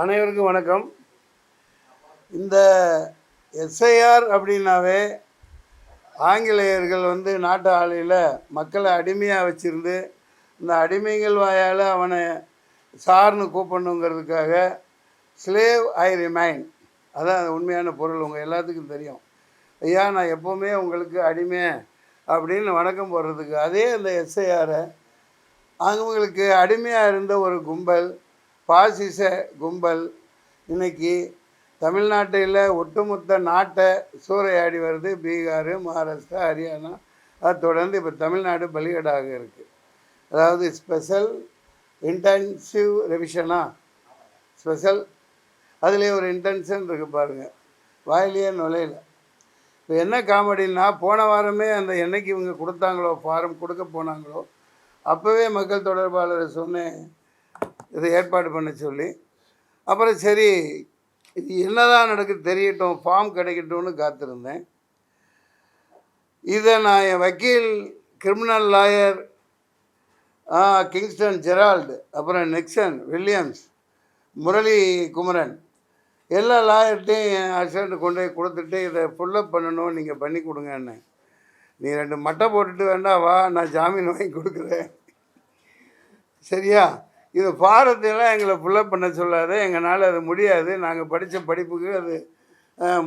அனைவருக்கும் வணக்கம். இந்த எஸ்ஐஆர் அப்படின்னாவே ஆங்கிலேயர்கள் வந்து நாட்டு ஆலையில் மக்களை அடிமையாக வச்சுருந்து இந்த அடிமைகள் வாயால் அவனை சார்னு கூப்பிடணுங்கிறதுக்காக ஸ்லேவ் ஐ ரிமைன் அதான் உண்மையான பொருள் உங்கள் எல்லாத்துக்கும் தெரியும். ஐயா நான் எப்போவுமே உங்களுக்கு அடிமை அப்படின்னு வணக்கம் போடுறதுக்கு. அதே அந்த எஸ்ஐஆரை அவங்களுக்கு அடிமையாக இருந்த ஒரு கும்பல் பாசிச கும்பல். இன்னைக்கு தமிழ்நாட்டில் ஒட்டுமொத்த நாட்டை சூறையாடி வருது பீகார் மகாராஷ்டிரா ஹரியானா. அதை தொடர்ந்து இப்போ தமிழ்நாடு பலிகடாக இருக்குது அதாவது ஸ்பெஷல் இன்டென்சிவ் ரெவிஷனா? ஸ்பெஷல். அதுலேயே ஒரு இன்டென்ஷன் இருக்குது பாருங்கள் வாயிலேயே நுழையல. இப்போ என்ன காமெடின்னா போன வாரமே அந்த என்னைக்கு இவங்க கொடுத்தாங்களோ ஃபாரம் கொடுக்க போனாங்களோ அப்போவே மக்கள் தொடர்பாளரை சொன்னேன் இதை ஏற்பாடு பண்ண சொல்லி அப்புறம் சரி இது என்னதான் நடக்குது தெரியட்டும் ஃபார்ம் கிடைக்கட்டும்னு காத்திருந்தேன். இதை நான் என் வக்கீல் கிரிமினல் லாயர் கிங்ஸ்டன் ஜெரால்டு அப்புறம் நெக்சன் வில்லியம்ஸ் முரளி குமரன் எல்லா லாயர்கிட்டையும் என் கொண்டு போய் கொடுத்துட்டு இதை ஃபுல்லப் பண்ணணும் நீங்கள் பண்ணி கொடுங்கன்னு. நீ ரெண்டு மட்டை போட்டுட்டு வேண்டாம் வா நான் ஜாமீன் வாங்கி கொடுக்குறேன். சரியா? இது பாரத்தையெல்லாம் எங்களை ஃபுல்லப் பண்ண சொல்லாத எங்களால் அது முடியாது. நாங்கள் படித்த படிப்புக்கு அது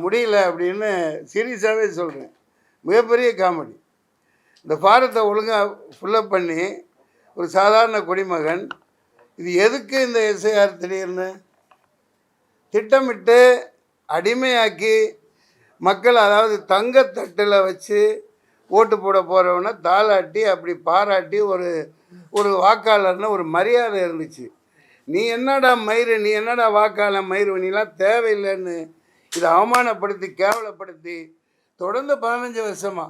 முடியல அப்படின்னு சீரியஸாகவே சொல்கிறேன் மிகப்பெரிய காமெடி. இந்த பாரத்தை ஒழுங்காக ஃபுல்லப் பண்ணி ஒரு சாதாரண குடிமகன் இது எதுக்கு இந்த எஸ்ஐஆர் திடீர்னு? திட்டமிட்டு அடிமையாக்கி மக்கள் அதாவது தங்கத்தட்டில் வச்சு ஓட்டு போட போகிறவனை தாளாட்டி அப்படி பாராட்டி ஒரு ஒரு வாக்காளர்னு ஒரு மரியாதை இருந்துச்சு. நீ என்னடா மயிறு நீ என்னடா வாக்காளர் மயிறு நீலாம் தேவையில்லைன்னு இதை அவமானப்படுத்தி கேவலப்படுத்தி தொடர்ந்து பதினஞ்சு வருஷமா.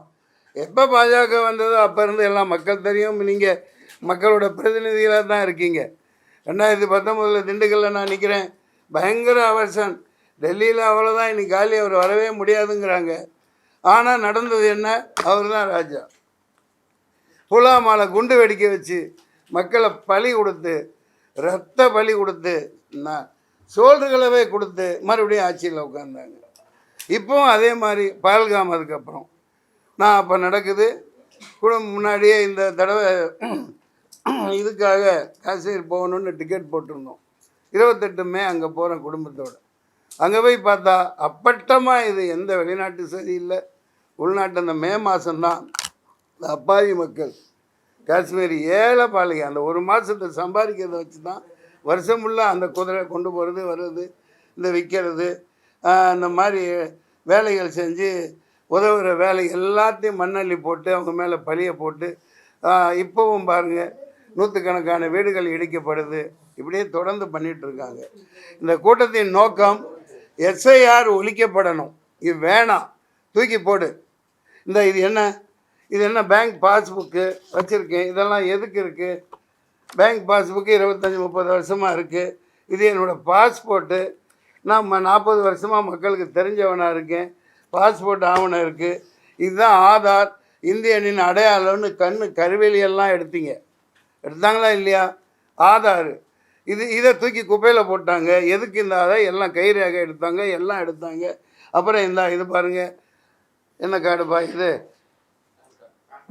எப்போ பாஜக வந்ததோ அப்போ இருந்து எல்லாம் மக்கள் தெரியும். நீங்கள் மக்களோட பிரதிநிதிகளாக தான் இருக்கீங்க. ரெண்டாயிரத்தி பத்தொம்போதில் திண்டுக்கல்ல நான் நிற்கிறேன் பயங்கர அவர்ஷன். டெல்லியில் அவ்வளோதான் இன்னைக்கு காலி அவர் வரவே முடியாதுங்கிறாங்க. ஆனால் நடந்தது என்ன? அவர் தான் ராஜா. புலாமால குண்டு வெடிக்க வச்சு மக்களை பலி கொடுத்து ரத்த பலி கொடுத்து நான் சோல்டுகளவே கொடுத்து மறுபடியும் ஆட்சியில் உட்காந்தாங்க இப்போவும் அதே மாதிரி பால்காம் அதுக்கப்புறம். நான் அப்போ நடக்குது. கூட முன்னாடியே இந்த தடவை இதுக்காக காஷ்மீர் போகணுன்னு டிக்கெட் போட்டிருந்தோம். இருபத்தெட்டு மே அங்கே போகிறேன் குடும்பத்தோடு. அங்கே போய் பார்த்தா அப்பட்டமாக இது எந்த வெளிநாட்டு சரியில்லை உள்நாட்டு அந்த மே மாதம்தான் இந்த அப்பாவி மக்கள். காஷ்மீர் ஏழை பாலிகை அந்த ஒரு மாதத்தை சம்பாதிக்கிறத வச்சு தான் வருஷம் ஃபுல்லாக அந்த குதிரை கொண்டு போகிறது வர்றது இந்த விற்கிறது அந்த மாதிரி வேலைகள் செஞ்சு உதவுகிற வேலை எல்லாத்தையும் மண்ணள்ளி போட்டு அவங்க மேலே பழிய போட்டு இப்போவும் பாருங்கள் நூற்றுக்கணக்கான வீடுகள் இடிக்கப்படுது. இப்படியே தொடர்ந்து பண்ணிகிட்ருக்காங்க இந்த கூட்டத்தின் நோக்கம் எஸ்ஐஆர் ஒழிக்கப்படணும். இது வேணாம். தூக்கி போடு. இந்த இது என்ன? இது என்ன பேங்க் பாஸ்புக்கு வச்சுருக்கேன் இதெல்லாம் எதுக்கு இருக்குது பேங்க் பாஸ்புக்கு இருபத்தஞ்சி முப்பது வருஷமாக இருக்குது இது என்னோடய பாஸ்போர்ட்டு நான் நாற்பது வருஷமாக மக்களுக்கு தெரிஞ்சவனாக இருக்கேன். பாஸ்போர்ட் ஆவணம் இருக்குது இதுதான் ஆதார். இந்தியனின் அடையாளம்னு கண் கருவேலியெல்லாம் எடுத்தீங்க. எடுத்தாங்களா இல்லையா? ஆதார். இது இதை தூக்கி குப்பையில் போட்டாங்க. எதுக்கு இந்த ஆதார் எல்லாம் கைரேகை எடுத்தாங்க. எல்லாம் எடுத்தாங்க. அப்புறம் இந்த இது பாருங்கள் என்ன கார்டுப்பா இது?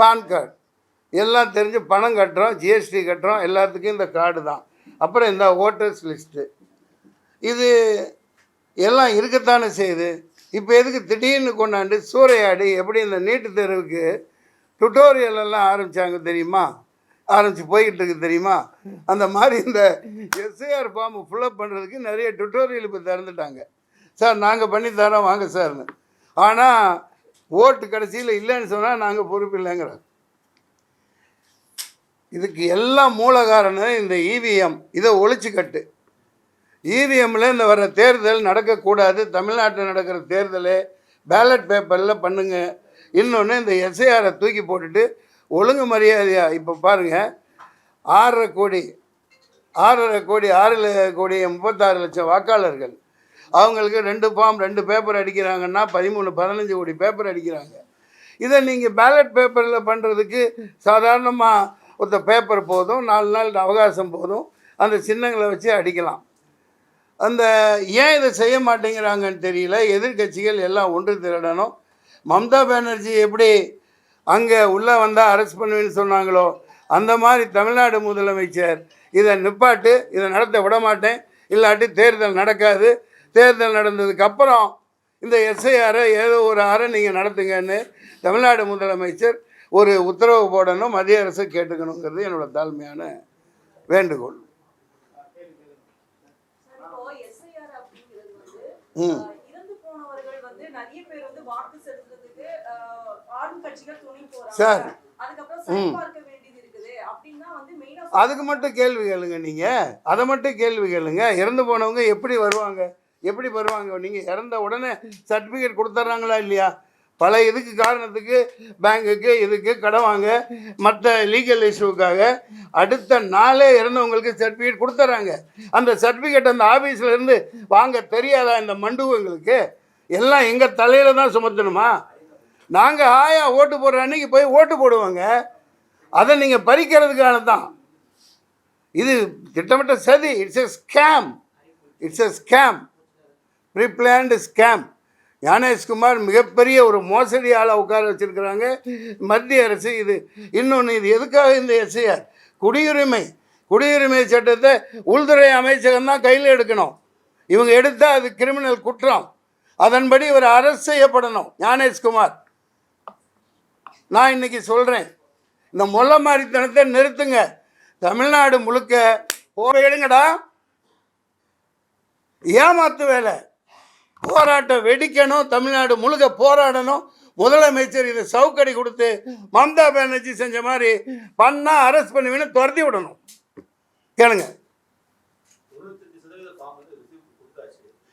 PAN card. எல்லாம் தெரிஞ்சு பணம் கட்டுறோம் ஜிஎஸ்டி கட்டுறோம் எல்லாத்துக்கும் இந்த கார்டு தான். அப்புறம் இந்த ஓட்டர்ஸ் லிஸ்ட்டு. இது எல்லாம் இருக்கத்தானே செய்யுது? இப்போ எதுக்கு திடீர்னு கொண்டாண்டு சூறையாடி எப்படி இந்த நீட்டு தேர்வுக்கு டுட்டோரியல் எல்லாம் ஆரம்பித்தாங்க தெரியுமா? ஆரம்பித்து போய்கிட்டு இருக்கு தெரியுமா? அந்த மாதிரி இந்த எஸ்ஐஆர் ஃபார்ம் ஃபுல்லப் பண்ணுறதுக்கு நிறைய டுட்டோரியல் இப்போ திறந்துட்டாங்க. சார் நாங்கள் பண்ணித்தரோம் வாங்க சார்னு. ஆனால் ஓட்டு கடைசியில் இல்லைன்னு சொன்னால் நாங்கள் பொறுப்பு இல்லைங்கிறோம் இதுக்கு எல்லாம் மூல காரணம் இந்த இவிஎம் இதை ஒழிச்சு கட்டு. இவிஎம்மில் இந்த வர தேர்தல் நடக்கக்கூடாது. தமிழ்நாட்டில் நடக்கிற தேர்தல் பேலட் பேப்பரில் பண்ணுங்க. இன்னொன்று இந்த எஸ்ஐஆரை தூக்கி போட்டுட்டு ஒழுங்கு மரியாதையா இப்போ பாருங்கள் ஆறரை கோடி ஆறரை கோடி ஆறு கோடி முப்பத்தாறு லட்சம் வாக்காளர்கள். அவங்களுக்கு ரெண்டு ஃபார்ம் ரெண்டு பேப்பர் அடிக்கிறாங்கன்னா பதிமூணு பதினஞ்சு கோடி பேப்பர் அடிக்கிறாங்க. இதை நீங்கள் பேலட் பேப்பரில் பண்ணுறதுக்கு சாதாரணமாக ஒருத்த பேப்பர் போதும் நாலு நாள் அவகாசம் போதும் அந்த சின்னங்களை வச்சு அடிக்கலாம். அந்த ஏன் இதை செய்ய மாட்டேங்கிறாங்கன்னு தெரியல. எதிர்க்கட்சிகள் எல்லாம் ஒன்று திரடணும். மம்தா பானர்ஜி எப்படி அங்கே உள்ளே வந்தால் அரெஸ்ட் பண்ணுவேன்னு சொன்னாங்களோ அந்த மாதிரி தமிழ்நாடு முதலமைச்சர் இதை நிப்பாட்டு இதை நடத்த விட மாட்டேன் இல்லாட்டி தேர்தல் நடக்காது. தேர்தல் நடந்ததுக்கு அப்புறம் இந்த எஸ்ஐஆரை ஏதோ ஒரு அறை நீங்கள் நடத்துங்கன்னு தமிழ்நாடு முதலமைச்சர் ஒரு உத்தரவு போடணும் மத்திய அரசு கேட்டுக்கணுங்கிறது என்னோட தாழ்மையான வேண்டுகோள். ம். சார். ஆ அதுக்கு மட்டும் கேள்வி கேளுங்க நீங்கள் அதை மட்டும் கேள்வி கேளுங்க. இறந்து போனவங்க எப்படி வருவாங்க? எப்படி வருவாங்க? நீங்கள் இறந்த உடனே சர்டிஃபிகேட் கொடுத்துட்றாங்களா இல்லையா? பல இதுக்கு காரணத்துக்கு பேங்குக்கு இதுக்கு கடன் வாங்க மற்ற லீகல் இஷ்யூக்காக அடுத்த நாளே இறந்தவங்களுக்கு சர்டிஃபிகேட் கொடுத்துட்றாங்க அந்த சர்டிஃபிகேட் அந்த ஆஃபீஸில் இருந்து வாங்க தெரியாதா இந்த மண்டுவங்களுக்கு எல்லாம் எங்கள் தலையில் தான் சுமத்தணுமா? நாங்கள் ஆயா ஓட்டு போடுற அன்னைக்கு போய் ஓட்டு போடுவாங்க. அதை நீங்கள் பறிக்கிறதுக்கான தான். இது திட்டமிட்ட சதி. It's a scam it's a scam preplanned scam Gyanesh Kumar மிகப்பெரிய ஒரு மோசடியால் உட்கார வச்சிருக்கிறாங்க. மத்திய அரசு இது. இன்னொன்று இது எதுக்காக இந்த எஸ்ஐஆர் குடியுரிமை. குடியுரிமை சட்டத்தை உள்துறை அமைச்சகம் தான் கையில் எடுக்கணும். இவங்க எடுத்தால் அது கிரிமினல் குற்றம். அதன்படி இவர் அரசு செய்யப்படணும். ஞானேஷ்குமார் நான் இன்னைக்கு சொல்கிறேன் இந்த மொல்ல மாதிரித்தனத்தை நிறுத்துங்க. தமிழ்நாடு முழுக்க போக எடுங்கடா. ஏமாத்து வேலை. போராட்டம் வெடிக்கணும் தமிழ்நாடு முழுக்க போராடணும். முதலமைச்சர் இது சவுக்கடி கொடுத்து மம்தா பானர்ஜி செஞ்ச மாதிரி பண்ணால் அரெஸ்ட் பண்ணுவீன்னு துரத்தி விடணும். கேளுங்க.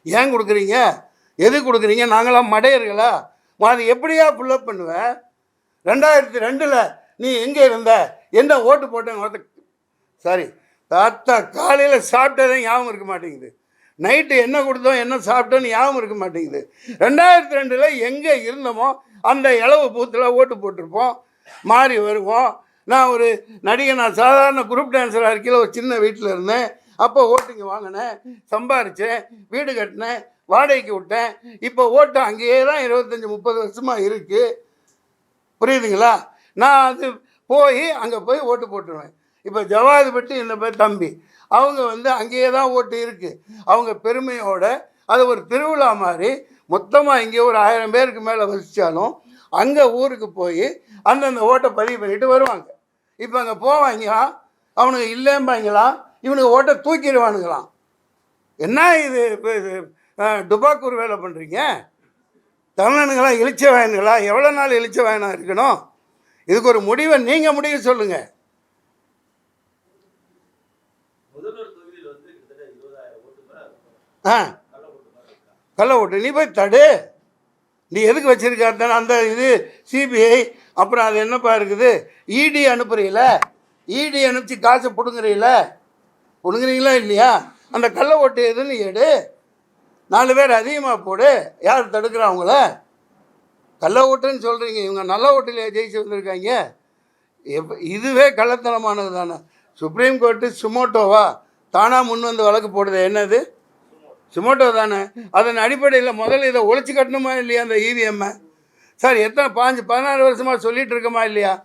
ஏன் கொடுக்குறீங்க? எது கொடுக்குறீங்க? நாங்களாம் மடையர்களா? அது எப்படியா புல்லப் பண்ணுவேன் ரெண்டாயிரத்தி ரெண்டில் நீ எங்கே இருந்த? என்ன ஓட்டு போட்டேங்க சாரி தாத்தா காலையில் சாப்பிட்டதே ஞாபகம் இருக்க மாட்டேங்குது. நைட்டு என்ன கொடுத்தோம் என்ன சாப்பிட்டோன்னு ஞாபகம் இருக்க மாட்டேங்குது. ரெண்டாயிரத்தி ரெண்டில் எங்கே இருந்தோமோ அந்த இளவு பூத்தில் ஓட்டு போட்டிருப்போம். மாறி வருவோம். நான் ஒரு நடிகை நான் சாதாரண குரூப் டான்ஸராக இருக்கையில் ஒரு சின்ன வீட்டில் இருந்தேன். அப்போ ஓட்டுங்க வாங்கினேன் சம்பாரித்தேன் வீடு கட்டினேன் வாடகைக்கு விட்டேன். இப்போ ஓட்டு அங்கேயே தான் இருபத்தஞ்சி முப்பது வருஷமாக இருக்குது புரியுதுங்களா? நான் அது போய் அங்கே போய் ஓட்டு போட்டுருவேன். இப்போ ஜவாதுபட்டி இந்த பேர்? தம்பி. அவங்க வந்து அங்கேயே தான் ஓட்டு இருக்குது அவங்க பெருமையோட அது ஒரு திருவிழா மாதிரி மொத்தமாக இங்கே ஒரு ஆயிரம் பேருக்கு மேலே வசித்தாலும் அங்கே ஊருக்கு போய் அந்தந்த ஓட்டை பதிவு பண்ணிட்டு வருவாங்க. இப்போ அங்கே போவாங்களாம் அவனுங்க இல்லைம்பாங்களாம் இவனுக்கு ஓட்டை தூக்கிடுவானுங்களாம். என்ன இது? இப்போ இது டுபாக்கூர் வேலை பண்ணுறீங்க தமிழனுங்களா இழிச்ச வாயனுங்களா எவ்வளோ நாள் இழிச்ச வாயனாக இருக்கணும்? இதுக்கு ஒரு முடிவை நீங்கள் முடிவு சொல்லுங்கள் முதல்வர் தொகுதியில் வந்து கிட்டத்தட்ட இருபதாயிரம் ஓட்டு மேல ஆ. கள்ள ஓட்டு. நீ போய் தடு. நீ எதுக்கு வச்சிருக்க? அந்த இது சிபிஐ அப்புறம் அது என்னப்பா இருக்குது? இடி அனுப்புறீல? இடி அனுப்பிச்சு காசை பிடுங்குறீல? பிடுங்குறீங்களா இல்லையா? அந்த கள்ள ஓட்டு எதுன்னு எடு. நாலு பேர் அதிகமாக போடு. யார் தடுக்கிறா அவங்கள? கள்ள ஓட்டுன்னு சொல்கிறீங்க இவங்க நல்ல ஓட்டில் ஜெயிச்சு வந்திருக்காங்க. எப் இதுவே கள்ளத்தனமானது தானே சுப்ரீம் கோர்ட்டு சுமோட்டோவா தானாக முன் வந்து வழக்கு போடுது. என்னது? சுமோட்டோ தானே? அதன் அடிப்படையில் முதல்ல இதை ஒழிச்சு கட்டணுமா இல்லையா அந்த இவிஎம்மை சார் எத்தனை பாஞ்சு பதினாறு வருஷமாக சொல்லிகிட்டு இருக்கோமா இல்லையா?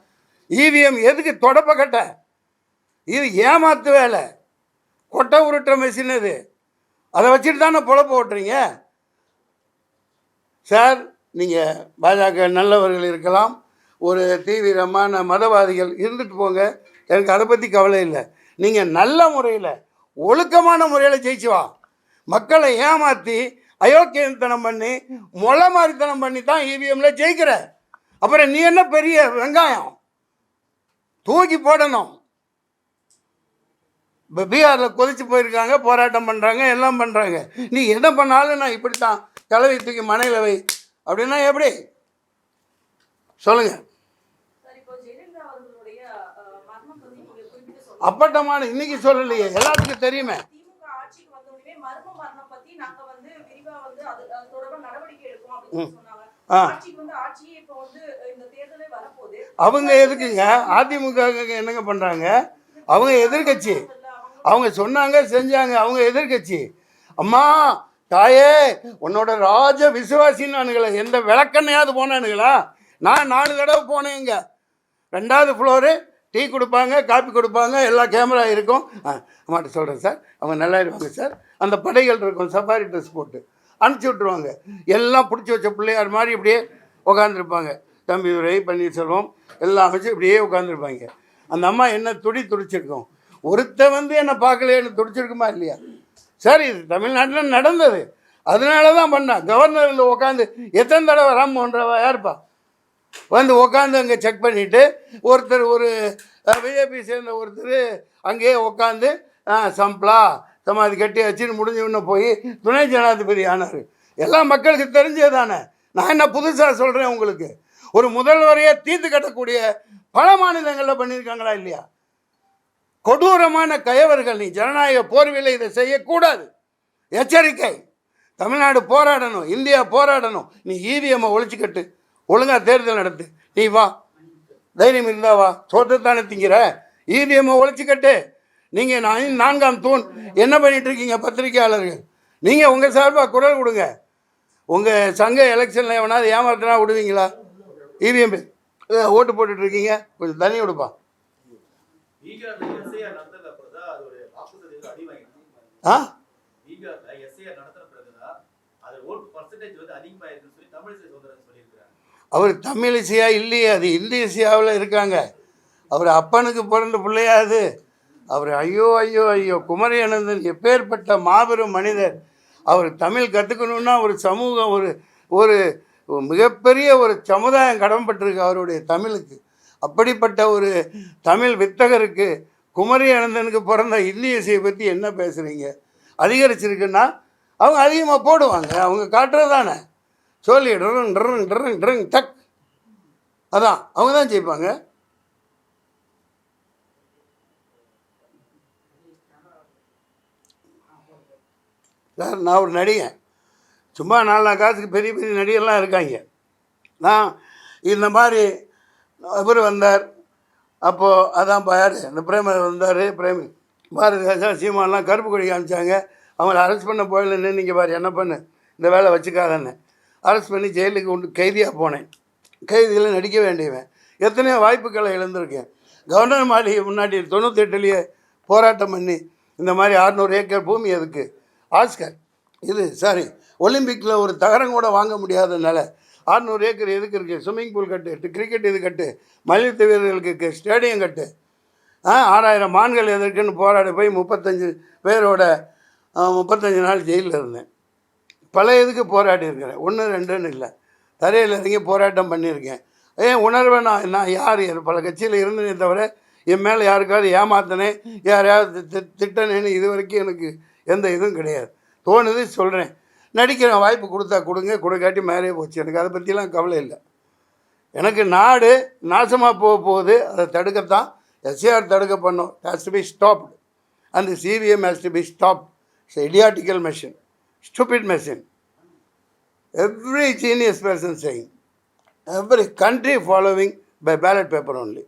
இவிஎம் எதுக்கு தொடப்ப கட்ட? இது ஏமாத்து வேலை. கொட்டை உருட்டுற மெஷின் இது. அதை வச்சுட்டு தானே பொழப்பு ஓட்டுறீங்க? சார் நீங்கள் பாஜக நல்லவர்கள் இருக்கலாம். ஒரு தீவிரமான மதவாதிகள் இருந்துட்டு போங்க. எனக்கு அதை பற்றி கவலை இல்லை. நீங்கள் நல்ல முறையில் ஒழுக்கமான முறையில் ஜெயிச்சு வா. மக்களை ஏமாற்றி அயோக்கியத்தனம் பண்ணி மொளை மாதிரித்தனம் பண்ணி தான் இவிஎம்ல ஜெயிக்கிற. அப்புறம் நீ என்ன பெரிய வெங்காயம்? தூக்கி போடணும். இப்போ பீகாரில் கொதிச்சு போயிருக்காங்க போராட்டம் பண்ணுறாங்க எல்லாம் பண்ணுறாங்க நீ எதை பண்ணாலும் நான் இப்படி தான் கலவை தூக்கி மனையில் வை. அப்படின்னா எப்படி? சொல்லுங்கள். அப்பட்டமான இன்னைக்கு சொல்லலையே. எல்லாத்துக்கும் தெரியுமே திமுக ஆட்சிக்கு வந்த உடனே மர்ம மரணம் பத்தி நாங்க வந்து விரிவா வந்து அது அது தொடர்பா நடவடிக்கை எடுப்போம் அப்படின்னு சொன்னாங்க ஆ. ஆட்சிக்கு வந்து ஆட்சியே இப்போ வந்து இந்த தேர்தலே வரப்போகுது. அவங்க எதுக்குங்க? அதிமுக என்னங்க பண்ணுறாங்க அவங்க எதிர்க்கட்சி. அவங்க சொன்னாங்க செஞ்சாங்க. அவங்க எதிர்க்கட்சி. அம்மா தாயே உன்னோட ராஜ விசுவாசின்னானுங்களே எந்த விளக்கண்ணையாவது போனானுங்களா? நான் நாலு தடவை போனேன் இங்கே ரெண்டாவது ஃப்ளோரு டீ கொடுப்பாங்க காப்பி கொடுப்பாங்க எல்லா கேமரா இருக்கும். ஆ அம்மாட்ட சொல்கிறேன் சார். அவங்க நல்லா இருப்பாங்க சார். அந்த படைகள் இருக்கும் சஃபாரி ட்ரெஸ் போட்டு. அனுப்பிச்சி விட்ருவாங்க எல்லாம் பிடிச்சி வச்ச பிள்ளையார் மாதிரி இப்படியே உட்காந்துருப்பாங்க தம்பி துரை பன்னீர்செல்வம் எல்லாம் வச்சு இப்படியே உட்காந்துருப்பாங்க அந்த அம்மா என்ன துடி துடிச்சிருக்கும். ஒருத்த வந்து என்னை பார்க்கலையேன்னு துடிச்சிருக்குமா இல்லையா? சார் இது தமிழ்நாட்டில் நடந்தது. அதனால தான் பண்ணா கவர்னரில் உட்காந்து எத்தனை தடவை ராம்மோகன் யாருப்பா? வந்து உட்காந்து அங்கே செக் பண்ணிவிட்டு ஒருத்தர் ஒரு பிஜேபி சேர்ந்த ஒருத்தர் அங்கேயே உட்காந்து சம்பளா சமாதி கட்டி வச்சுன்னு முடிஞ்ச உடனே போய் துணை ஜனாதிபதி ஆனார். எல்லாம் மக்களுக்கு தெரிஞ்சது தானே நான் என்ன புதுசாக சொல்கிறேன் உங்களுக்கு? ஒரு முதல்வரையே தீர்த்து கட்டக்கூடிய பல மாநிலங்களில் பண்ணியிருக்காங்களா இல்லையா? கொடூரமான கயவர்கள் நீ ஜனநாயக போர்விலை இதை செய்யக்கூடாது. எச்சரிக்கை. தமிழ்நாடு போராடணும் இந்தியா போராடணும். நீ இவிஎம்மை ஒழிச்சுக்கட்டு ஒழுங்காக தேர்தல் நடத்து. நீ வா. தைரியம் இருந்தா வா. சோற்றத்தானே திங்கிற? இவிஎம்மை ஒழிச்சுக்கட்டு நீங்கள் நான் நான்காம் தூண். என்ன பண்ணிட்டு இருக்கீங்க பத்திரிகையாளர்கள்? நீங்கள் உங்கள் சார்பாக குரல் கொடுங்க. உங்கள் சங்க எலெக்ஷனில் எவனாவது ஏமாத்தினா விடுவீங்களா? இவிஎம் ஓட்டு போட்டுட்டு இருக்கீங்க கொஞ்சம் தண்ணி விடுப்பா. ஆ? அது அவர் தமிழிசையா இல்லையே அது இந்தியசியாவில் இருக்காங்க. அவர் அப்பனுக்கு பிறந்த பிள்ளையா அது. அவர் ஐயோ ஐயோ ஐயோ குமரி அனந்தன் எப்பேற்பட்ட மாபெரும் மனிதர். அவர் தமிழ் கற்றுக்கணுன்னா ஒரு சமூகம் ஒரு ஒரு மிகப்பெரிய ஒரு சமுதாயம் கடன்பட்டிருக்கு அவருடைய தமிழுக்கு. அப்படிப்பட்ட ஒரு தமிழ் வித்தகருக்கு குமரி அனந்தனுக்கு பிறந்த இந்தியசியை பற்றி என்ன பேசுகிறீங்க அதிகரிச்சிருக்குன்னா அவங்க அதிகமாக போடுவாங்க. அவங்க காட்டுறது தானே. சொல்லி ட்ரங் ட்ரங் ட்ரங் ட்ரங் டக். அதான் அவங்க தான் ஜெயிப்பாங்க. சார் நான் ஒரு நடிகன். சும்மா நாலு காசுக்கு பெரிய பெரிய நடிகர்லாம் இருக்காங்க. நான் இந்த மாதிரி இவர் வந்தார். அப்போது அதான் யார் இந்த பிரேமர் வந்தார் பிரேமி. பாரதிதாசன் சீமான்லாம் கருப்பு கொடி காமிச்சாங்க. அவங்கள அரெஸ்ட் பண்ண போயில நின்று பாரு என்ன பண்ணு? இந்த வேலை வச்சுக்காதன்னு. அரெஸ்ட் பண்ணி ஜெயிலுக்கு உண்டு கைதியாக போனேன். கைதியில் நடிக்க வேண்டியவன். எத்தனையோ வாய்ப்புகளை இழந்திருக்கேன். கவர்னர் மாளிகை முன்னாடி தொண்ணூத்தெட்டுலேயே போராட்டம் பண்ணி இந்த மாதிரி அறநூறு ஏக்கர் பூமி அதுக்கு. ஆஸ்கர். இது சாரி ஒலிம்பிக்கில் ஒரு தகரம் கூட வாங்க முடியாதனால ஆறுநூறு ஏக்கர் எதுக்கு இருக்குது ஸ்விம்மிங் பூல் கட்டு கிரிக்கெட் இது கட்டு மல்யுத்த வீரர்களுக்கு ஸ்டேடியம் கட்டு. ஆ ஆறாயிரம் மான்கள் எதற்குன்னு போராடி போய் முப்பத்தஞ்சு பேரோட முப்பத்தஞ்சு நாள் ஜெயிலில் இருந்தேன். பல இதுக்கு போராடி இருக்கிறேன். ஒன்று ரெண்டுன்னு இல்லை. தரையில் இறங்கி போராட்டம் பண்ணியிருக்கேன். ஏன் உணர்வை நான் நான் யார்? பல கட்சியில் இருந்தேனே தவிர என் மேலே யாருக்காவது ஏமாத்தினேன் யாரையாவது திட்டனேன்னு இது வரைக்கும் எனக்கு எந்த இதுவும் கிடையாது. தோணுது சொல்கிறேன் நடிக்கிறேன் வாய்ப்பு கொடுத்தா கொடுங்க கொடுக்காட்டி மேலே போச்சு. எனக்கு அதை பற்றிலாம் கவலை இல்லை. எனக்கு நாடு நாசமாக போக போகுது. அதை தடுக்கத்தான் எஸ்ஏஆர் தடுக்க பண்ணோம். ஹேஸ் டு பி ஸ்டாப்டு அந்த CVM has to be stop it's idiotical machine stupid machine every genius person செய்யும் every country following by ballot paper only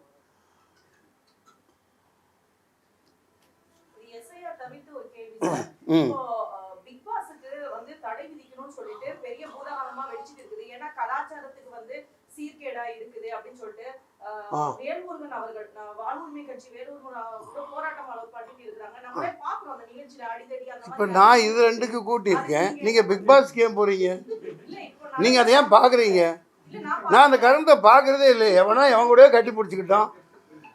Yeah. Big பாஸுக்கு வந்து தடை விதிக்கணும்னு சொல்லிட்டு பெரிய பூதாகரமா வெடிச்சிட்டு இருக்குது. ஏன்னா கலாச்சாரத்துக்கு வந்து சீர்கேடா இருக்குது அப்படின்னு சொல்லிட்டு அஹ், ஆ. வேல்முருகன் அவர்கள் நான் வாழ்வுரிமை கட்சி வேலூர் அவர்கள் போராட்டம் அளவு பண்ணிட்டு இருக்கிறாங்க. நம்மளே பாக்குறோம் அந்த நிகழ்ச்சியில அடிதடி அந்த இப்போ மாதிரி நான் இது ரெண்டுக்கு கூட்டியிருக்கேன். நீங்கள் பிக் இல்ல இப்போ நான் நீங்கள் அதை ஏன் பார்க்குறீங்க? இல்ல நான் அந்த கருத்தை பார்க்குறதே இல்லை. எவனா எவன் கட்டி பிடிச்சிக்கிட்டோம்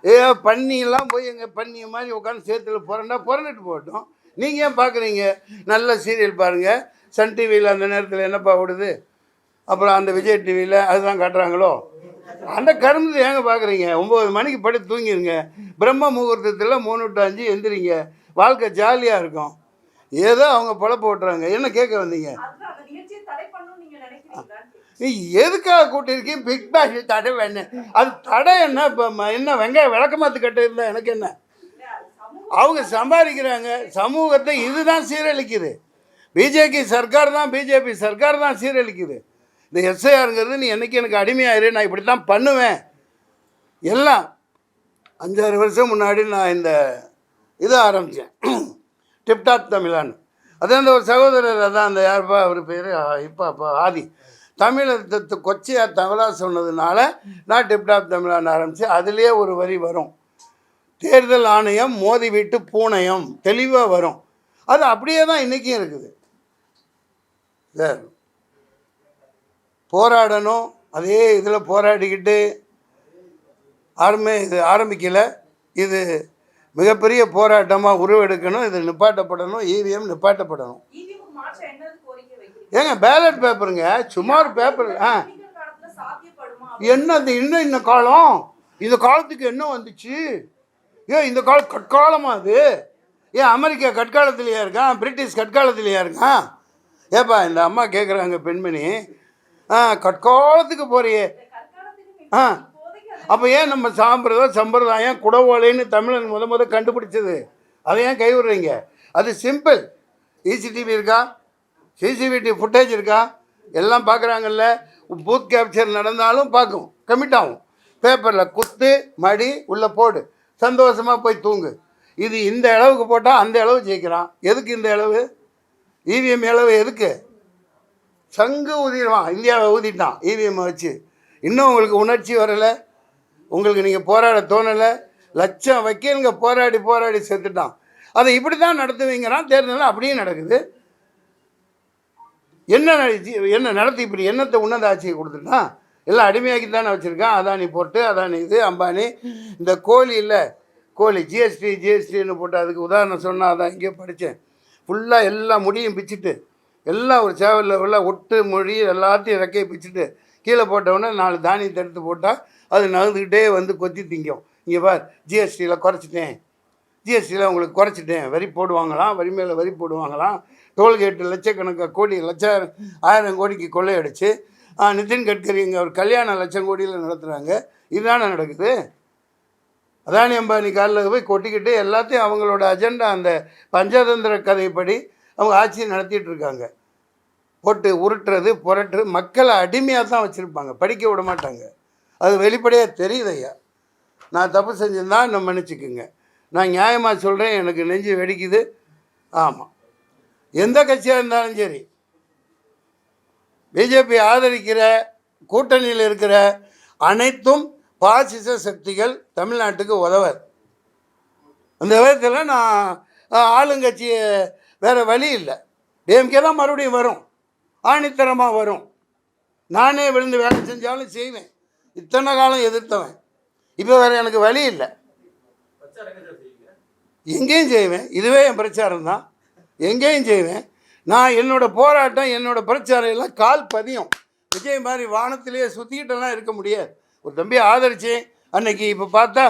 ஏ பன்னியெல்லாம் போய் எங்கள் பன்னிய மாதிரி உட்காந்து சேத்துல புரண்டா புரண்டுட்டு போகட்டும். நீங்கள் ஏன் பார்க்குறீங்க? நல்ல சீரியல் பாருங்கள் சன் டிவியில் அந்த நேரத்தில் என்னப்பா ஓடுது? அப்புறம் அந்த விஜய் டிவியில் அதுதான் காட்டுறாங்களோ? அந்த கரும்பு ஏங்க பார்க்குறீங்க? ஒம்பது மணிக்கு படுத்து தூங்கிடுங்க பிரம்ம முகூர்த்தத்தில் மூணு டு அஞ்சு எந்திரிங்க. வாழ்க்கை ஜாலியாக இருக்கும். ஏதோ அவங்க பொழப்பு ஓட்டுறாங்க என்ன கேட்க வந்தீங்க? நீ எதுக்காக கூட்டியிருக்கீங்க பிக் பாஸ் தடை வேணும் அது தடை என்ன? இப்போ என்ன வெங்காய விளக்கமாத்து கட்ட இருந்தால் எனக்கு என்ன? அவங்க சம்பாதிக்கிறாங்க. சமூகத்தை இதுதான் சீரழிக்குது. பிஜேபி சர்க்கார் தான் பிஜேபி சர்க்கார் தான் சீரழிக்குது. இந்த எஸ்ஐஆருங்கிறது நீ என்னைக்கு எனக்கு அடிமையாயிரு நான் இப்படி தான் பண்ணுவேன். எல்லாம் அஞ்சாறு வருஷம் முன்னாடி நான் இந்த இதை ஆரம்பித்தேன் டிப்டாப் தமிழான்னு. அதே அந்த ஒரு சகோதரர் அதான் அந்த யார்ப்பா அவர் பேர்? இப்போ அப்பா ஆதி. தமிழகத்தை கொச்சையாக தமிழாக சொன்னதுனால நான் டிப்டாப் தமிழான்னு ஆரம்பித்து அதுலேயே ஒரு வரி வரும். தேர்தல் ஆணையம் மோதி விட்டு பூணையம் தெளிவாக வரும். அது அப்படியே தான் இன்றைக்கும் இருக்குது. சார் போராடணும். அதே இதில் போராடிக்கிட்டு ஆரம்பி இது ஆரம்பிக்கல. இது மிகப்பெரிய போராட்டமாக உருவெடுக்கணும். இது நிப்பாட்டப்படணும். இவிஎம் நிப்பாட்டப்படணும். ஏங்க பேலட் பேப்பருங்க சுமார் பேப்பர் ஆ. என்னது இன்னும் இந்த காலம்? இந்த காலத்துக்கு என்ன வந்துச்சு? ஏன் இந்த காலம் கற்காலமாக அது? ஏன் அமெரிக்கா கற்காலத்திலேயே இருக்கான் பிரிட்டிஷ் கற்காலத்திலேயா இருக்கான் ஏப்பா இந்த அம்மா கேட்குறாங்க பெண்மணி. ஆ கற்காலத்துக்கு போறியே. ஆ. அப்போ ஏன் நம்ம சாம்பிரதாயம் சம்பிரதாயம் குடவோலைன்னு தமிழன் முத முத கண்டுபிடிச்சது? அதை ஏன் கைவிடுறீங்க. அது சிம்பிள். இசிடிவி இருக்கா? சிசிடிவி ஃபுட்டேஜ் இருக்கா? எல்லாம் பார்க்குறாங்கல்ல பூத் கேப்சர் நடந்தாலும் பார்க்கும் கமிட் ஆகும். பேப்பரில் குத்து மடி உள்ளே போடு. சந்தோஷமாக போய் தூங்கு. இது இந்த அளவுக்கு போட்டால் அந்த அளவு ஜெயிக்கிறான். எதுக்கு இந்த அளவு? இவிஎம் அளவு எதுக்கு? சங்கு ஊதிடுவான் இந்தியாவை ஊதிட்டான் இவிஎம்மை வச்சு. இன்னும் உங்களுக்கு உணர்ச்சி வரலை. உங்களுக்கு நீங்கள் போராட தோணலை. லட்சம் வக்கீலுங்க போராடி போராடி செத்துட்டான். அதை இப்படி தான் நடத்துவீங்கிறான். தேர்தல் அப்படியே நடக்குது. என்ன நடத்தி என்ன நடத்தி இப்படி என்னத்தை உன்னத ஆட்சியை கொடுத்துட்டான்? எல்லாம் அடிமையாக்கி தானே வச்சுருக்கான். அதானி போட்டு அதானி இது அம்பானி. இந்த கோழி இல்லை. கோழி ஜிஎஸ்டி ஜிஎஸ்டின்னு போட்டு அதுக்கு உதாரணம் சொன்னால் அதான் இங்கே படித்தேன். ஃபுல்லாக எல்லா முடியும் பிச்சுட்டு எல்லாம் ஒரு சேவலில் உள்ள ஒட்டு மொழி எல்லாத்தையும் ரெக்கையை பிச்சுட்டு கீழே போட்டவுடனே நாலு தானியத்தை எடுத்து போட்டால் அது நகர்ந்துக்கிட்டே வந்து கொத்தி திங்கும். இங்கே பார் ஜிஎஸ்டியில் குறைச்சிட்டேன். ஜிஎஸ்டியில் உங்களுக்கு குறைச்சிட்டேன். வரி போடுவாங்களாம் வரி மேலே வரி போடுவாங்களாம். டோல்கேட்டு லட்சக்கணக்காக கோடி லட்சம் ஆயிரம் கோடிக்கு கொள்ளையடிச்சு. நிதின் கட்கரி இங்கே ஒரு கல்யாணம் லட்சம் கோடியில் நடத்துகிறாங்க இதுதானே நடக்குது? அதானி அம்பானி காலில் போய் கொட்டிக்கிட்டு எல்லாத்தையும் அவங்களோட அஜெண்டா அந்த பஞ்சதந்திர கதைப்படி அவங்க ஆட்சியை நடத்திட்டு இருக்காங்க. போட்டு உருட்டுறது புரட்டுறது மக்களை அடிமையாக தான் வச்சுருப்பாங்க. படிக்க விட மாட்டாங்க. அது வெளிப்படையாக தெரியுது ஐயா. நான் தப்பு செஞ்சிருந்தா நம்ம மன்னிச்சுக்குங்க. நான் நியாயமாக சொல்கிறேன் எனக்கு நெஞ்சு வெடிக்குது. ஆமாம் எந்த கட்சியாக இருந்தாலும் சரி பிஜேபி ஆதரிக்கிற கூட்டணியில் இருக்கிற அனைத்தும் பாசிச சக்திகள் தமிழ்நாட்டுக்கு உதவாது. அந்த விதத்தில் நான் ஆளுங்கட்சி வேறு வழி இல்லை. டிஎம்கே தான் மறுபடியும் வரும். ஆணித்தரமாக வரும். நானே விழுந்து வேலை செஞ்சாலும் செய்வேன். இத்தனை காலம் எதிர்த்தவன். இப்போ வேறு எனக்கு வழி இல்லை. எங்கேயும் செய்வேன். இதுவே என் பிரச்சாரம் தான் எங்கேயும் செய்வேன். நான் என்னோடய போராட்டம் என்னோட பிரச்சாரம் எல்லாம் கால் பதியும். விஜய் மாதிரி வானத்திலேயே சுற்றிக்கிட்டெல்லாம் இருக்க முடியாது. ஒரு தம்பி ஆதரிச்சேன். அன்னைக்கு இப்போ பார்த்தா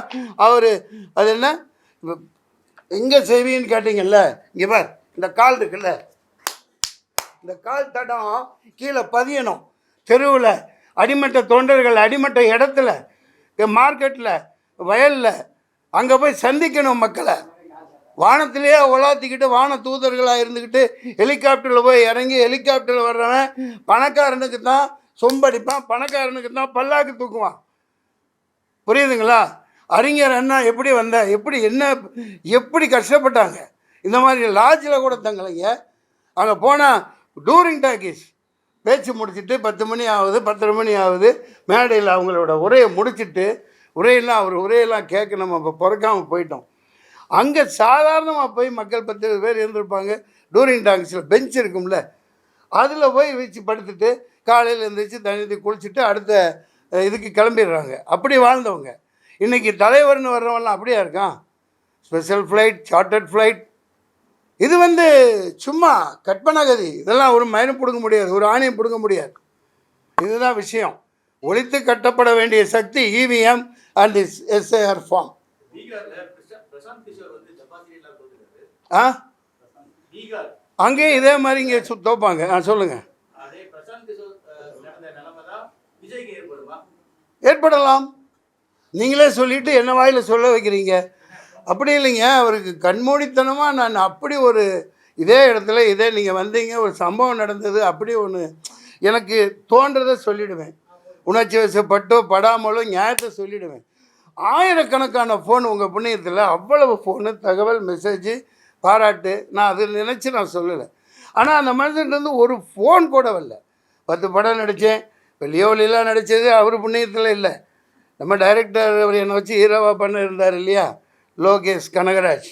அவர் அது என்ன? எங்கே செய்வீன்னு கேட்டீங்கல்ல இங்கே பார் இந்த கால் இருக்குல்ல. இந்த கால் தடம் கீழே பதியணும். தெருவில் அடிமட்ட தொண்டர்கள் அடிமட்ட இடத்துல மார்க்கெட்டில் வயலில் அங்கே போய் சந்திக்கணும் மக்களை. வானத்திலேயே உலாத்திக்கிட்டு வான தூதர்களாக இருந்துக்கிட்டு ஹெலிகாப்டரில் போய் இறங்கி ஹெலிகாப்டரில் வர்றவன் பணக்காரனுக்கு தான் சொம்படிப்பான் பணக்காரனுக்கு தான் பல்லாக்கு தூக்குவான். புரியுதுங்களா? அறிஞர் அண்ணா எப்படி வந்த எப்படி என்ன எப்படி கஷ்டப்பட்டாங்க? இந்த மாதிரி லாட்ஜில் கூட தங்கலைங்க. அங்கே போனால் டூரிங் டாக்கீஸ். பேச்சு முடிச்சிட்டு பத்து மணி ஆகுது பத்தரை மணி ஆகுது. மேடையில் அவங்களோட உரையை முடிச்சிட்டு உரையெல்லாம் அவர் உரையெல்லாம் கேட்க நம்ம இப்போ பிறக்காமல் போயிட்டோம். அங்கே சாதாரணமாக போய் மக்கள் பத்து பேர் இருந்திருப்பாங்க. டூரிங் டாக்ஸில் பெஞ்ச் இருக்கும்ல. அதில் போய் வச்சு படுத்துட்டு காலையில் எழுந்திரிச்சு தண்ணி குளிச்சுட்டு அடுத்த இதுக்கு கிளம்பிடுறாங்க. அப்படி வாழ்ந்தவங்க. இன்றைக்கி தலைவர்னு வர்றவன்லாம் அப்படியா இருக்கான்? ஸ்பெஷல் ஃப்ளைட் சார்ட்டர்ட் ஃப்ளைட் இது வந்து சும்மா கற்பனாகதி இதெல்லாம் ஒரு மயனும் பிடுங்க முடியாது. ஒரு ஆணையம் பிடுங்க முடியாது. இதுதான் விஷயம். ஒழித்து கட்டப்பட வேண்டிய சக்தி இவிஎம் அண்ட் எஸ்ஏஆர் ஃபார்ம் ஆ? அங்கேயும் இதே மாதிரி இங்கே தோப்பாங்க. ஆ சொல்லுங்கள் ஏற்படலாம். நீங்களே சொல்லிட்டு என்ன வாயில் சொல்ல வைக்கிறீங்க? அப்படி இல்லைங்க. அவருக்கு கண்மூடித்தனமாக நான் அப்படி ஒரு இதே இடத்துல இதே நீங்கள் வந்தீங்க ஒரு சம்பவம் நடந்தது அப்படி ஒன்று எனக்கு தோன்றதை சொல்லிடுவேன். உணர்ச்சி வசப்பட்டோ படாமலோ நியாயத்தை சொல்லிடுவேன். ஆயிரக்கணக்கான ஃபோன் உங்கள் புண்ணியத்தில் அவ்வளவு ஃபோனு தகவல் மெசேஜு பாராட்டு. நான் அதை நினச்சி நான் சொல்லலை. ஆனால் அந்த மனுஷன்ட்டு ஒரு ஃபோன் கூட வரல. பத்து படம் நடித்தேன் வெளியோ வெளியெல்லாம் நடித்தது அவர் புண்ணியத்தில் இல்லை. நம்ம டைரக்டர் அவர் என்னை வச்சு ஹீரோவாக பண்ணியிருந்தார் இல்லையா? லோகேஷ் கனகராஜ்.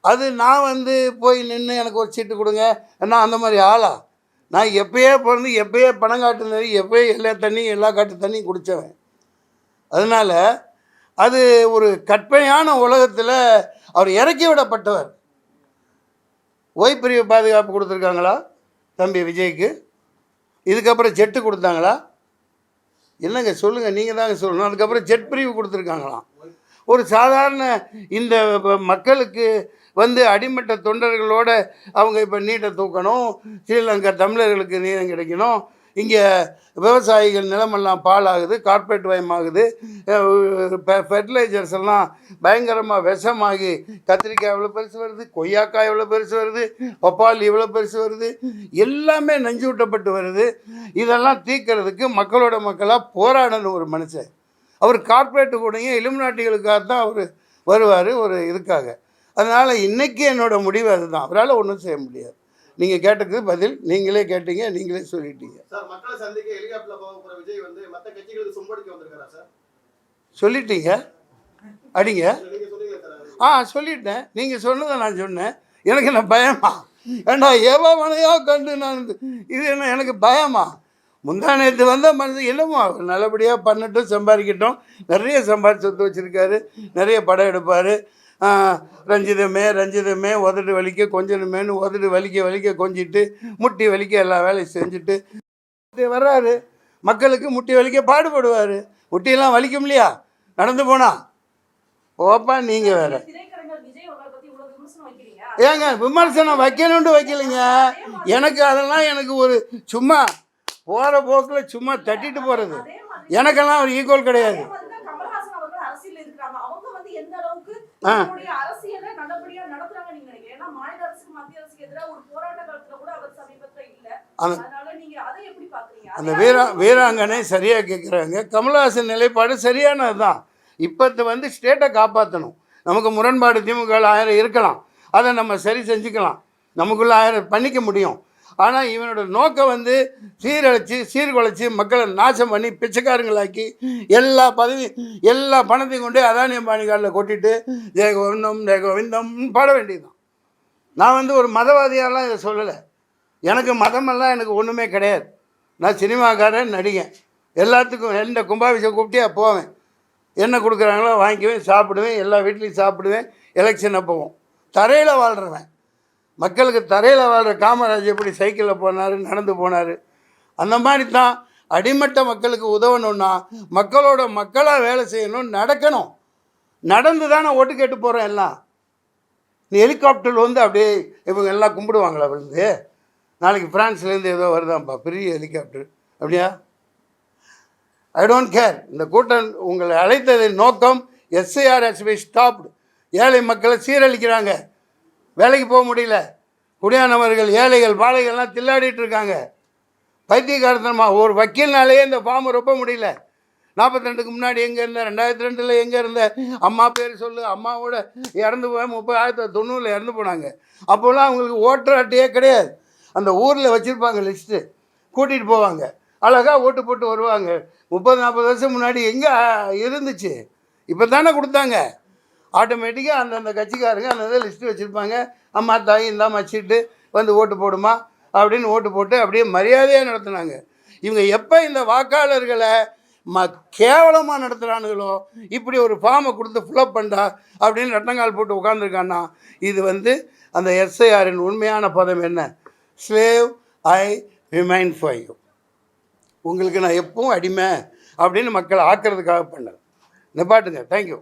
அது நான் வந்து போய் நின்று எனக்கு ஒரு சீட்டு கொடுங்க. நான் அந்த மாதிரி ஆளா? நான் எப்பயே பிறந்து எப்பயே பணம் காட்டுனது எப்பயே எல்லா தண்ணியும் எல்லா காட்டு தண்ணியும் குடித்தவன் அதனால் அது ஒரு கற்பனையான உலகத்தில் அவர் இறக்கி விடப்பட்டவர். ஓய்பிரிவு பாதுகாப்பு கொடுத்துருக்காங்களா? தம்பி விஜய்க்கு. இதுக்கப்புறம் ஜெட்டு கொடுத்தாங்களா? என்னங்க சொல்லுங்கள் நீங்கள் தாங்க சொல்லணும். அதுக்கப்புறம் ஜெட் பிரிவு கொடுத்துருக்காங்களாம். ஒரு சாதாரண இந்த மக்களுக்கு வந்து அடிமட்ட தொண்டர்களோட அவங்க இப்போ நீட்டை தூக்கணும் ஸ்ரீலங்கா தமிழர்களுக்கு நீளம் கிடைக்கணும் இங்கே விவசாயிகள் நிலமெல்லாம் பாழாகுது கார்ப்பரேட் வயமாகுது. ஃபெர்டிலைசர்ஸ் எல்லாம் பயங்கரமாக விஷமாகி கத்திரிக்காய் எவ்வளோ பெருசு வருது கொய்யாக்காய் எவ்வளோ பெருசு வருது பப்பாளி எவ்வளோ பெருசு வருது எல்லாமே நஞ்சு விட்டப்பட்டு வருது. இதெல்லாம் தீர்க்கறதுக்கு மக்களோட மக்களாக போராடணும் ஒரு மனுஷன். அவர் கார்ப்பரேட்டு கூடயும் இலுமினாட்டிகளுக்காக தான் அவர் வருவார் ஒரு இதுக்காக. அதனால் இன்றைக்கி என்னோட முடிவு அதுதான். அவரால் ஒன்றும் செய்ய முடியாது. நீங்கள் கேட்டதுக்கு பதில் நீங்களே கேட்டீங்க நீங்களே சொல்லிட்டீங்க. சொல்லிட்டீங்க? அடிங்க. ஆ சொல்லிட்டேன். நீங்கள் சொன்னதை நான் சொன்னேன். எனக்கு என்ன பயமா? ஏண்டா எவ மனையோ கண்டு நான் இது- என்ன எனக்கு பயமா? முந்தா நேற்று வந்த மனுஷன் என்னமோ நல்லபடியாக பண்ணட்டும் சம்பாதிக்கட்டும். நிறைய சம்பாதிச்சு சொத்து வச்சுருக்காரு. நிறைய படம் எடுப்பார். ரஞ்சிதமே ரஞ்சிதமே உதடு வலிக்க கொஞ்சணுமேனு உதடு வலிக்க வலிக்க கொஞ்சிட்டு முட்டி வலிக்க எல்லா வேலையும் செஞ்சுட்டு வர்றாரு. மக்களுக்கு முட்டி வலிக்க பாடுபடுவார். முட்டியெல்லாம் வலிக்கும் இல்லையா நடந்து போனா? ஓப்பா நீங்கள் வேற. ஏங்க விமர்சனம் வைக்கணும்னு வைக்கலைங்க. எனக்கு அதெல்லாம் எனக்கு ஒரு சும்மா போகிற போக்கில் சும்மா தட்டிட்டு போகிறது எனக்கெல்லாம் ஒரு ஈக்குவல் கிடையாது அதே மாதிரி தான் கமல்ஹாசன் அவர்கள் அரசியல் இருக்கிறாங்க அவங்க வந்து எந்த அளவுக்கு ஆ. நம்மளுடைய அரசியலை நல்லபடியா நடத்துறாங்க நீங்க நினைக்கிறீங்க? ஏன்னா மாநில அரசுக்கு மத்திய அரசுக்கு எதிராக ஒரு போராட்ட காலத்துல கூட அவர் சமீபத்துல இல்ல. அந்த- அதனால நீங்க அதை எப்படி பாக்குறீங்க? அந்த அதே வீரா வீராங்கனை சரியாக கேட்குறாங்க கமல்ஹாசன் நிலைப்பாடு சரியானது தான் இப்போத்து வந்து ஸ்டேட்டை காப்பாற்றணும் நமக்கு முரண்பாடு திமுக ஆயிரம் இருக்கலாம். அதை நம்ம சரி செஞ்சுக்கலாம். நமக்குள்ள ஆயிரம் பண்ணிக்க முடியும். ஆனால் இவனோட நோக்கம் வந்து சீரழிச்சு சீர்குலைச்சி மக்களை நாசம் பண்ணி பிச்சைக்காரங்களாக்கி எல்லா பதவி எல்லா பணத்தையும் கொண்டு அதானி அம்பானி கொட்டிட்டு ஜெயகோவிந்தம் ஜெயகோவிந்தம் பாட வேண்டியதுதான். நான் வந்து ஒரு மதவாதியாலாம் இதை சொல்லலை. எனக்கு மதமெல்லாம் எனக்கு ஒன்றுமே கிடையாது. நான் சினிமாக்காரன் நடிகன். எல்லாத்துக்கும் எந்த கும்பாபிஷம் கூப்பிட்டே போவேன். என்ன கொடுக்குறாங்களோ வாங்கிக்குவேன் சாப்பிடுவேன் எல்லா வீட்லேயும் சாப்பிடுவேன் எலெக்ஷன் அப்போவும். தரையில் வாழ்கிறவன் மக்களுக்கு தரையில் வாழ்கிற காமராஜ் எப்படி சைக்கிளில் போனார் நடந்து போனார்? அந்த மாதிரி தான் அடிமட்ட மக்களுக்கு உதவணும்னா மக்களோட மக்களாக வேலை செய்யணும் நடக்கணும். நடந்து தானே ஓட்டு கேட்டு போகிறோம் எல்லாம். நீ ஹெலிகாப்டர் வந்து அப்படியே இவங்க எல்லாம் கும்பிடுவாங்களா விழுந்து? நாளைக்கு ஃப்ரான்ஸ்லேருந்து ஏதோ வருதாம்ப்பா பெரிய ஹெலிகாப்டர். அப்படியா? ஐ டோன்ட் கேர் இந்த கூட்டம் உங்களை அழைத்ததின் நோக்கம் எஸ்ஐஆர்எஸ்பி ஸ்டாப்டு ஏழை மக்களை சீரழிக்கிறாங்க. வேலைக்கு போக முடியல. குடியானவர்கள் ஏழைகள் பாலைகள்லாம் தில்லாடிட்டு இருக்காங்க. பைத்தியக்காரத்தனமாக ஒரு வக்கீல்னாலேயே இந்த ஃபார்மை ரொம்ப முடியல. நாற்பத்தி ரெண்டுக்கு முன்னாடி எங்கே இருந்த ரெண்டாயிரத்தி ரெண்டில் எங்கே இருந்த அம்மா பேர் சொல்லு அம்மாவோட இறந்து போய் முப்பது ஆயிரத்தி தொண்ணூறில் இறந்து போனாங்க. அப்போல்லாம் அவங்களுக்கு ஓட்டர் அட்டையே கிடையாது. அந்த ஊரில் வச்சுருப்பாங்க லிஸ்ட்டு கூட்டிகிட்டு போவாங்க. அழகாக ஓட்டு போட்டு வருவாங்க. முப்பது நாற்பது வருஷம் முன்னாடி எங்கே இருந்துச்சு. இப்போ தானே கொடுத்தாங்க. ஆட்டோமேட்டிக்காக அந்தந்த கட்சிக்காரங்க அந்த லிஸ்ட்டு வச்சுருப்பாங்க. அம்மா தாய் இந்தாம்மா சீட்டு வந்து ஓட்டு போடுமா அப்படின்னு ஓட்டு போட்டு அப்படியே மரியாதையாக நடத்துனாங்க. இவங்க எப்போ இந்த வாக்காளர்களை ம கேவலமாக நடத்துகிறானுங்களோ இப்படி ஒரு ஃபார்மை கொடுத்து ஃபில்அப் பண்ணா அப்படின்னு ரெட்டங்கால் போட்டு உட்காந்துருக்கான்னா இது வந்து அந்த எஸ்ஐஆரின் உண்மையான பதம் என்ன? Slave I remain for you உங்களுக்கு நான் எப்பவும் அடிமை அப்படின்னு மக்களை ஆக்கிறதுக்காக பண்ணேன் நிப்பாட்டுங்க. தேங்க்யூ